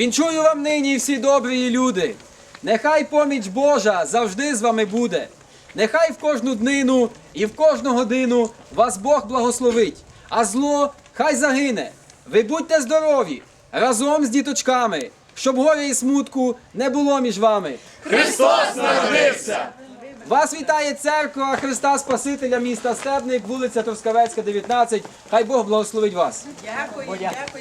Вінчую вам нині всі добрі люди. Нехай поміч Божа завжди з вами буде. Нехай в кожну днину і в кожну годину вас Бог благословить, а зло хай загине. Ви будьте здорові разом з діточками, щоб горя і смутку не було між вами. Христос народився! Вас вітає церква Христа Спасителя міста Стебник, вулиця Тоскавецька, 19. Хай Бог благословить вас. Дякую, дякую.